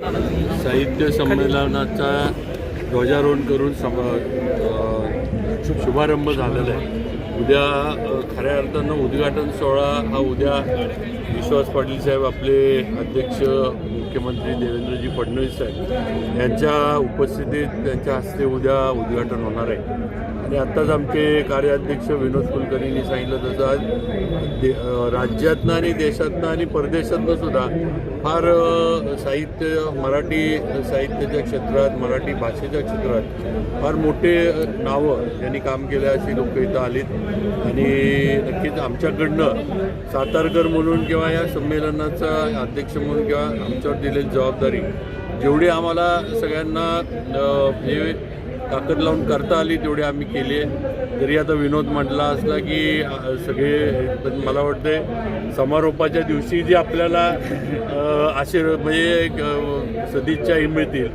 साहित्य संमेलनाचा ध्वजारोहण करून सम शुभारंभ झालेला आहे. उद्या खऱ्या अर्थानं उद्घाटन सोहळा हा उद्या विश्वास पाटील साहेब आपले अध्यक्ष मुख्यमंत्री देवेंद्रजी फडणवीस साहेब यांच्या उपस्थितीत त्यांच्या हस्ते उद्या उद्घाटन होणार आहे. आणि आत्ताच आमचे कार्याध्यक्ष विनोद कुलकर्णींनी सांगितलं तसं आज दे राज्यातनं आणि देशातनं आणि परदेशातनं सुद्धा फार साहित्य मराठी साहित्याच्या क्षेत्रात मराठी भाषेच्या क्षेत्रात फार मोठे नावं ज्यांनी काम केलं अशी लोक इथं आलीत. आणि नक्कीच आमच्याकडनं सातारकर म्हणून किंवा या संमेलनाचा अध्यक्ष म्हणून किंवा आमच्यावर दिलेली जबाबदारी जेवढी आम्हाला सगळ्यांना हे म्हणजे ताकद लावून करता आली तेवढी आम्ही केली आहे. जरी आता विनोद म्हटला असला की सगळे पण मला वाटते समारोपाच्या दिवशी जे आपल्याला आशीर्वाद म्हणजे एक, सदिच्छाही मिळतील.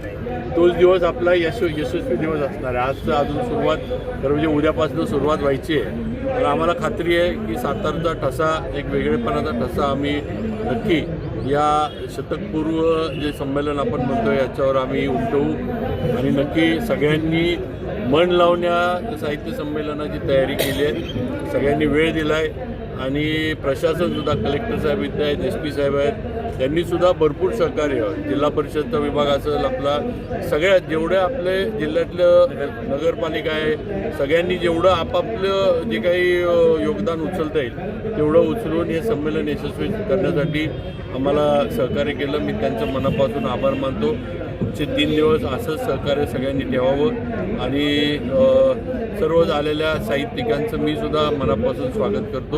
तोच दिवस आपला यश यशस्वी दिवस असणार आहे. आजचं अजून सुरुवात खरं म्हणजे उद्यापासून सुरुवात व्हायची आहे. तर आम्हाला खात्री आहे की सातारचा ठसा एक वेगळेपणाचा ठसा आम्ही नक्की या शतकपूर्व जे संमेलन आपण म्हणतो याच्यावर आम्ही उमटवू. आणि नक्की सगळ्यांनी मन लावण्या साहित्य संमेलनाची तयारी केली आहे. सगळ्यांनी वेळ दिला आहे आणि प्रशासनसुद्धा कलेक्टर साहेब इथे आहेत एस पी साहेब आहेत त्यांनीसुद्धा भरपूर सहकार्य जिल्हा परिषदचा विभाग असेल आपला सगळ्या जेवढ्या आपले जिल्ह्यातलं नगरपालिका आहे सगळ्यांनी जेवढं आपापलं जे काही योगदान उचलता येईल तेवढं उचलून हे संमेलन यशस्वी करण्यासाठी आम्हाला सहकार्य केलं. मी त्यांचं मनापासून आभार मानतो. पुढचे तीन दिवस असंच सहकार्य सगळ्यांनी ठेवावं. आणि सर्व झालेल्या साहित्यिकांचं मी सुद्धा मनापासून स्वागत करतो.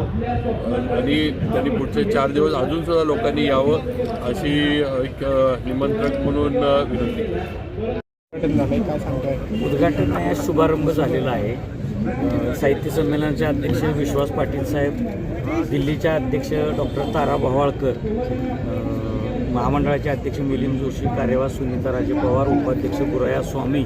आणि त्यांनी पुढचे चार दिवस अजून सुद्धा लोकांनी यावं अशी एक निमंत्रक म्हणून विनंती उद्घाटन काय सांगताय उद्घाटन शुभारंभ झालेला आहे. साहित्य संमेलनाचे अध्यक्ष विश्वास पाटील साहेब दिल्लीच्या अध्यक्ष डॉक्टर तारा भवाळकर महामंडळाचे अध्यक्ष मिलिंद जोशी कार्यवाह सुनीता राजे पवार उपाध्यक्ष गुरया स्वामी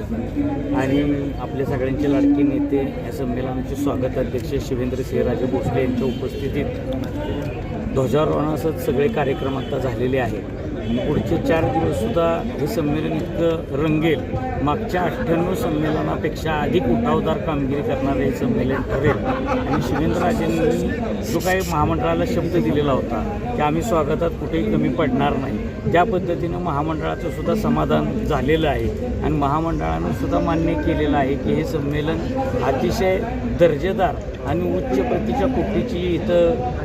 आणि आपले सगळ्यांचे लाडके नेते या संमेलनाचे स्वागत अध्यक्ष शिवेंद्र सिंहराजे भोसले यांच्या उपस्थितीत ध्वजारोहणासच सगळे कार्यक्रम आता झालेले आहेत. पुढचे चार दिवससुद्धा हे संमेलन इतकं रंगेल. मागच्या अठ्ठ्याण्णव संमेलनापेक्षा अधिक उठावदार कामगिरी करणारं हे संमेलन ठरेल. आणि शिवेंद्रराजेंनी जो काही महामंडळाला शब्द दिलेला होता की आम्ही स्वागतात कुठेही कमी पडणार नाही. त्या पद्धतीनं महामंडळाचं सुद्धा समाधान झालेलं आहे आणि महामंडळानं सुद्धा मान्य केलेलं आहे की हे संमेलन अतिशय दर्जेदार आणि उच्च प्रतीच्या कुटीची इथं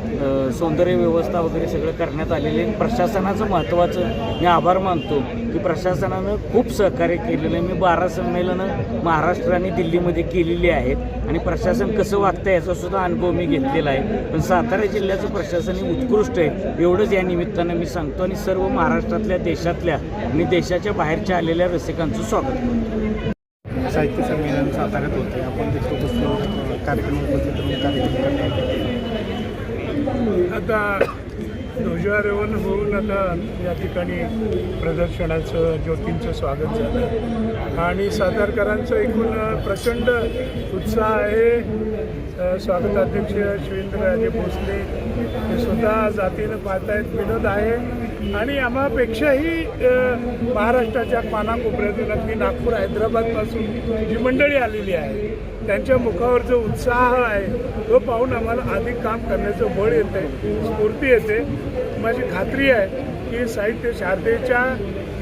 सौंदर्य व्यवस्था वगैरे सगळं करण्यात आलेले आहे. प्रशासनाचं महत्त्वाचं मी आभार मानतो की प्रशासनानं खूप सहकार्य केलेलं आहे. मी बारा संमेलनं महाराष्ट्र आणि दिल्लीमध्ये केलेली आहेत आणि प्रशासन कसं वागतं याचा सुद्धा अनुभव मी घेतलेला आहे. पण सातारा जिल्ह्याचं प्रशासन हे उत्कृष्ट आहे. एवढंच या निमित्तानं मी सांगतो आणि सर्व महाराष्ट्रातल्या देशातल्या आणि देशाच्या बाहेरच्या आलेल्या रसिकांचं स्वागत करतो. साहित्य संमेलन साताऱ्यात होते. आपण कार्यक्रम उपस्थित कार्यक्रम करतो आता ध्वजारोहण होऊन आता या ठिकाणी प्रदर्शनाचं ज्योतींचं स्वागत झालं. आणि सातारकरांचं एकूण प्रचंड उत्साह आहे. स्वागताध्यक्ष शिवेंद्रराजे भोसले हे स्वतः जातीनं पाहतायत विनोद आहे. आणि आम्हापेक्षाही महाराष्ट्राच्या पानाकोपऱ्यातून अगदी नागपूर हैदराबादपासून जी मंडळी आलेली आहे त्यांच्या मुखावर जो उत्साह आहे तो पाहून आम्हाला अधिक काम करण्याचं बळ येतं आहे स्फूर्ती येते. माझी खात्री आहे की साहित्य शारदेच्या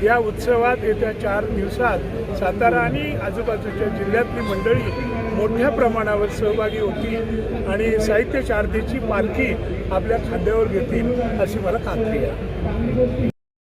या उत्सवात येत्या चार दिवसात सातारा आणि आजूबाजूच्या जिल्ह्यातली मंडळी मोठ्या प्रमाणावर सहभागी होतील आणि साहित्य शारदेची पालखी आपल्या खांद्यावर घेतील अशी मला खात्री आहे.